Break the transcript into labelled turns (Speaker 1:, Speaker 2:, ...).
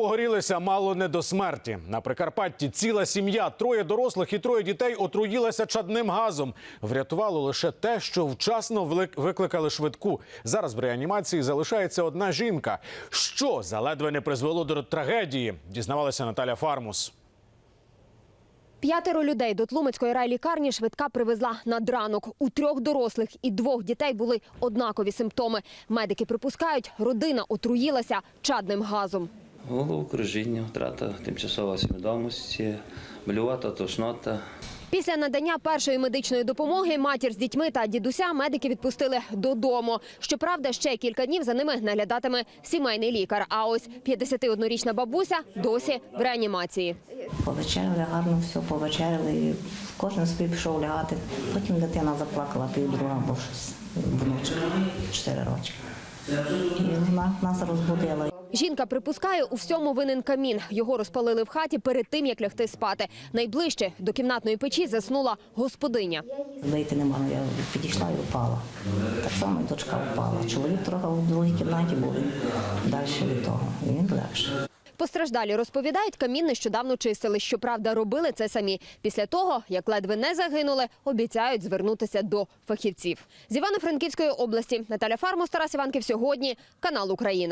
Speaker 1: Погорілися мало не до смерті. На Прикарпатті ціла сім'я, троє дорослих і троє дітей отруїлися чадним газом. Врятувало лише те, що вчасно викликали швидку. Зараз в реанімації залишається одна жінка. Що заледве не призвело до трагедії? Дізнавалася Наталя Фармус.
Speaker 2: П'ятеро людей до Тлумацької райлікарні швидка привезла надранок. У трьох дорослих і двох дітей були однакові симптоми. Медики припускають, родина отруїлася чадним газом.
Speaker 3: Головокружіння, втрата тимчасової свідомості, болювата тошнота.
Speaker 2: Після надання першої медичної допомоги матір з дітьми та дідуся медики відпустили додому. Щоправда, ще кілька днів за ними наглядатиме сімейний лікар. А ось 51-річна бабуся досі в реанімації.
Speaker 4: Повечеряли гарно, все повечеряли. і Кожен собі пішов лягати. Потім дитина заплакала півдруга, бо щось внучка 4 роки. І вона нас розбудила.
Speaker 2: Жінка припускає, у всьому винен камін. Його розпалили в хаті перед тим, як лягти спати. Найближче до кімнатної печі заснула господиня.
Speaker 4: Вийти не могла, я підійшла і впала. Так само і дочка впала. Чоловік трохи в другій кімнаті був далі від того. Він легше.
Speaker 2: Постраждалі розповідають, камін нещодавно чистили. Щоправда, робили це самі. Після того, як ледве не загинули, обіцяють звернутися до фахівців. З Івано-Франківської області Наталя Фармус, Тарас Іванків. Сьогодні канал Україна.